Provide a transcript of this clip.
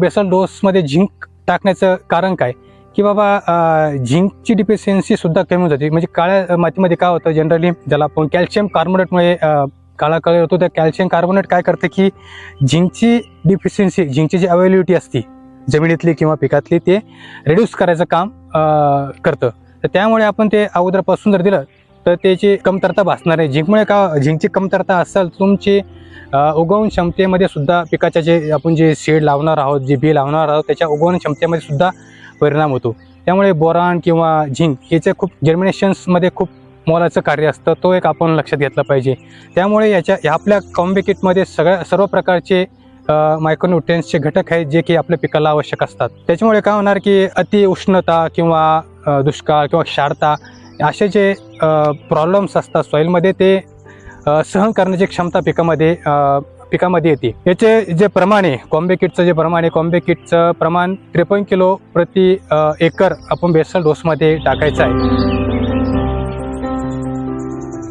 Basel डोसमध्ये zinc टाकण्याचं कारण काय? की बाबा झिंकची डिफिशियन्सी सुद्धा कमी होत जाते. म्हणजे काळ्या मातीमध्ये काय होतं जनरली ज्याला आपण कॅल्शियम कार्बोनेटमुळे काळा कलर होतो त्या कॅल्शियम कार्बोनेट काय करतं की झिंकची डिफिशियन्सी झिंकची जी अवेलेबिलिटी असते जमिनीतली किंवा पिकातली ते रिड्यूस करायचं काम करतं. तर त्यामुळे आपण ते अगोदरपासून जर दिलं तर त्याची कमतरता भासणार आहे झिंकमुळे का झिंकची कमतरता असेल तुमची उगवण क्षमतेमध्ये सुद्धा पिकाच्या जे आपण जे शेड लावणार आहोत जे बी लावणार आहोत त्याच्या उगवण क्षमतेमध्ये सुद्धा परिणाम होतो. त्यामुळे बोरान किंवा झिंक याचे खूप जर्मिनेशन्समध्ये खूप मोलाचं कार्य असतं तो एक आपण लक्षात घेतला पाहिजे. त्यामुळे याच्या ह्या आपल्या कॉम्बे किटमध्ये सगळ्या सर्व प्रकारचे मायक्रोन्युट्रियन्सचे घटक आहेत जे की आपल्या पिकाला आवश्यक असतात. त्याच्यामुळे काय होणार की अति उष्णता किंवा दुष्काळ किंवा क्षारता असे जे प्रॉब्लेम्स असतात सॉईलमध्ये ते सहन करण्याची क्षमता पिकामध्ये पिकामध्ये येते. याचे जे प्रमाण आहे कॉम्बे किटचं जे प्रमाण आहे कॉम्बे किटचं प्रमाण त्रेपन्न किलो प्रति एकर आपण बेसल डोसमध्ये टाकायचं आहे.